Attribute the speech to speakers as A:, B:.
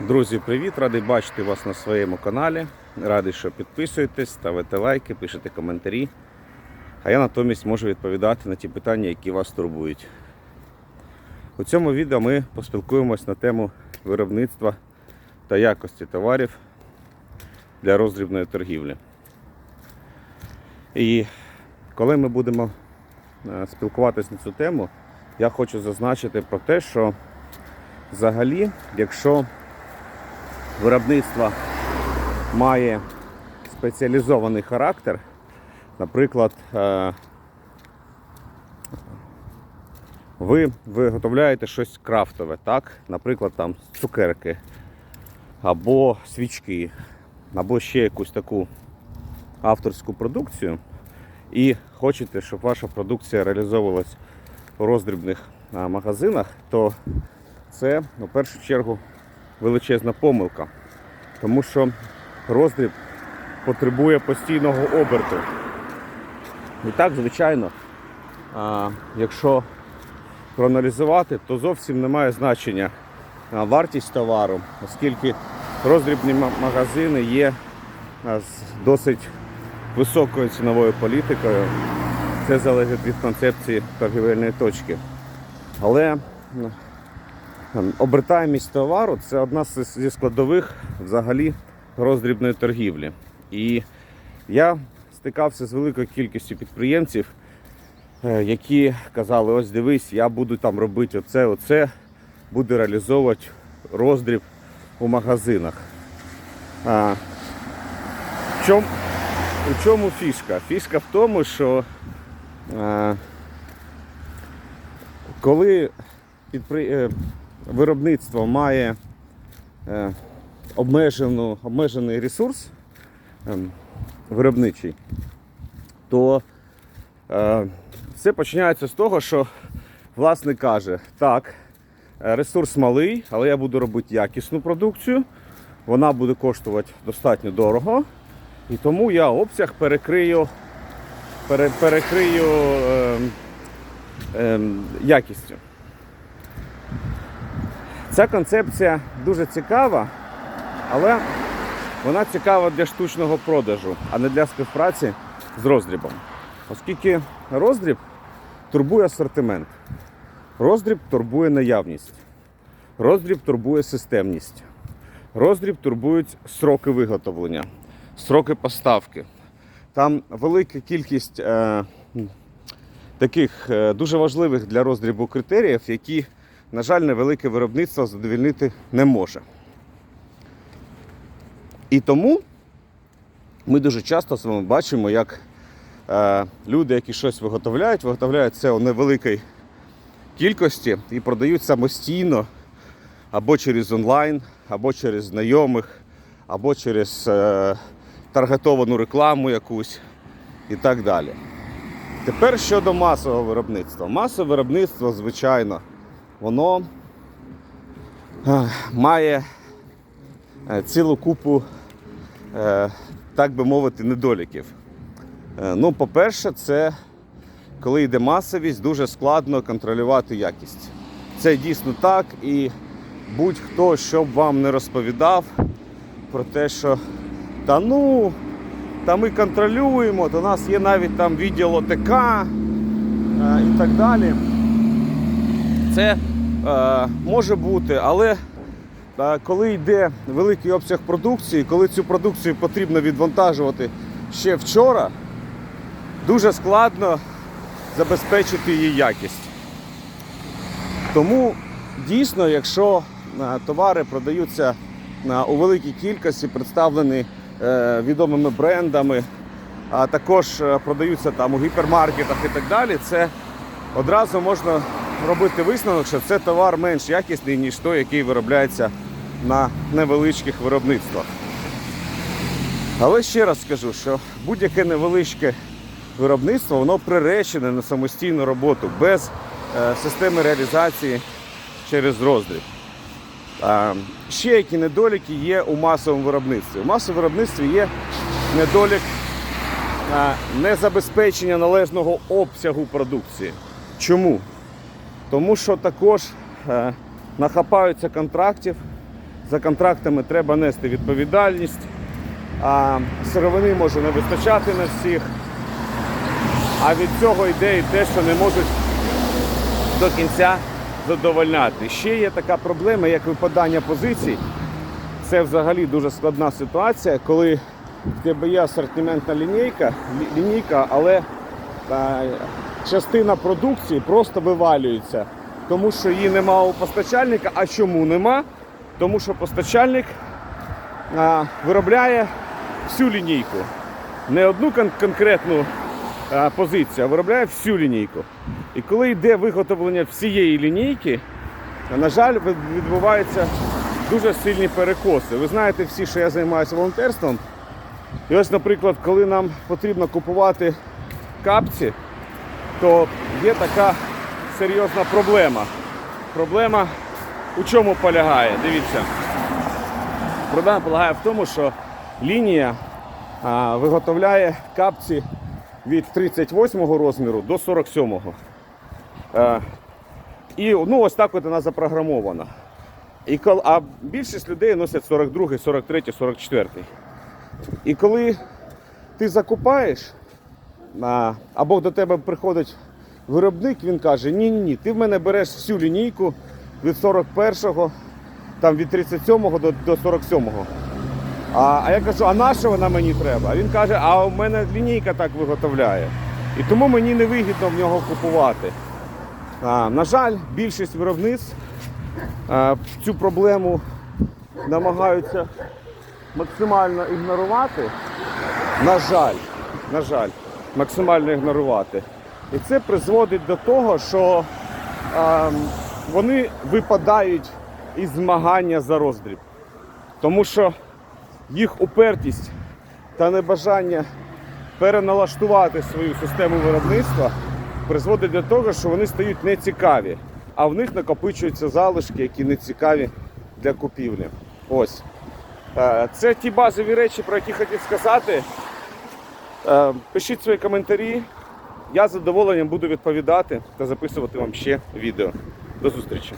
A: Друзі, привіт! Радий бачити вас на своєму каналі. Радий, що підписуєтесь, ставите лайки, пишете коментарі. А я натомість можу відповідати на ті питання, які вас турбують. У цьому відео ми поспілкуємось на тему виробництва та якості товарів для роздрібної торгівлі. І коли ми будемо е, спілкуватись на цю тему, я хочу зазначити про те, що взагалі, якщо виробництво має спеціалізований характер, наприклад, е, ви виготовляєте щось крафтове, так? Наприклад, там цукерки, або свічки, або ще якусь таку авторську продукцію, і хочете, щоб ваша продукція реалізовувалась у роздрібних магазинах, то це у першу чергу величезна помилка. Тому що роздріб потребує постійного оберту. І так, звичайно, якщо проаналізувати, то зовсім немає значення вартість товару, оскільки роздрібні магазини є з досить високою ціновою політикою. Це залежить від концепції торгівельної точки. Але обертаємість товару це одна зі складових взагалі роздрібної торгівлі. І я стикався з великою кількістю підприємців, е, які казали: ось дивись, я буду там робити оце, оце, буду реалізовувати роздріб у магазинах. А, в чому, у чому фішка? Фішка в тому, що е, коли підпри... е, виробництво має е, обмежену, обмежений ресурс ем, виробничий, то е, все починається з того, що власник каже, так, е, ресурс малий, але я буду робити якісну продукцію, вона буде коштувати достатньо дорого, і тому я обсяг перекрию, пере, перекрию ем, ем, якістю. Ця концепція дуже цікава, але вона цікава для штучного продажу, а не для співпраці з роздрібом. Оскільки роздріб турбує асортимент, роздріб турбує наявність, роздріб турбує системність, роздріб турбують сроки виготовлення, сроки поставки. Там велика кількість е, таких е, дуже важливих для роздрібу критеріїв, які, на жаль, невелике виробництво задовільнити не може. І тому ми дуже часто з вами бачимо, як е, люди, які щось виготовляють, виготовляють це у невеликій кількості і продають самостійно або через онлайн, або через знайомих, або через е, таргетовану рекламу якусь і так далі. Тепер щодо масового виробництва. Масове виробництво, звичайно, воно е, має е, цілу купу, е, так би мовити, недоліків. Ну, по-перше, це коли йде масовість, дуже складно контролювати якість. Це дійсно так, і будь-хто, що б вам не розповідав про те, що та ну, та ми контролюємо, то у нас є навіть там відділ ОТК і так далі. Це е, може бути, але е, коли йде великий обсяг продукції, коли цю продукцію потрібно відвантажувати ще вчора, дуже складно забезпечити її якість. Тому дійсно, якщо е, товари продаються е, у великій кількості, представлені відомими брендами, а також продаються там у гіпермаркетах і так далі, це одразу можна робити висновок, що це товар менш якісний, ніж той, який виробляється на невеличких виробництвах. Але ще раз скажу, що будь-яке невеличке виробництво воно приречене на самостійну роботу без е, системи реалізації через роздріб. Ще які недоліки є у масовому виробництві. У масовому виробництві є недолік а, незабезпечення належного обсягу продукції. Чому? Тому що також е, нахапаються контрактів за контрактами треба нести відповідальність, а сировини може не вистачати на всіх. А від цього йде і те, що не можуть до кінця задовольняти. Ще є така проблема, як випадання позицій. Це взагалі дуже складна ситуація, коли в тебе є асортиментна лінійка, лінійка але е, частина продукції просто вивалюється, тому що її нема у постачальника. А чому нема? Тому що постачальник а, виробляє всю лінійку. Не одну кон- конкретну а, позицію, а виробляє всю лінійку. І коли йде виготовлення всієї лінійки, на жаль, відбуваються дуже сильні перекоси. Ви знаєте всі, що я займаюся волонтерством. І ось, наприклад, коли нам потрібно купувати капці, то є така серйозна проблема. Проблема у чому полягає? Дивіться. Проблема полягає в тому, що лінія а, виготовляє капці від 38 розміру до 47. Е, і ну, ось так от вона запрограмована. І а більшість людей носять 42, 43, 44. І коли ти закупаєш, або до тебе приходить виробник, він каже: ні, ні, ні, ти в мене береш всю лінійку від 41-го, там від 37-го до, до 47-го. А, а я кажу, а на що вона мені треба? А він каже, а у мене лінійка так виготовляє. І тому мені не вигідно в нього купувати. А, на жаль, більшість виробництв а, цю проблему намагаються максимально ігнорувати. На жаль, на жаль, максимально ігнорувати. І це призводить до того, що а, вони випадають із змагання за роздріб. Тому що їх упертість та небажання переналаштувати свою систему виробництва призводить до того, що вони стають нецікаві, а в них накопичуються залишки, які не цікаві для купівлі. Ось. Е, Це ті базові речі, про які хотів сказати. Е, Пишіть свої коментарі. Я з задоволенням буду відповідати та записувати вам ще відео. До зустрічі!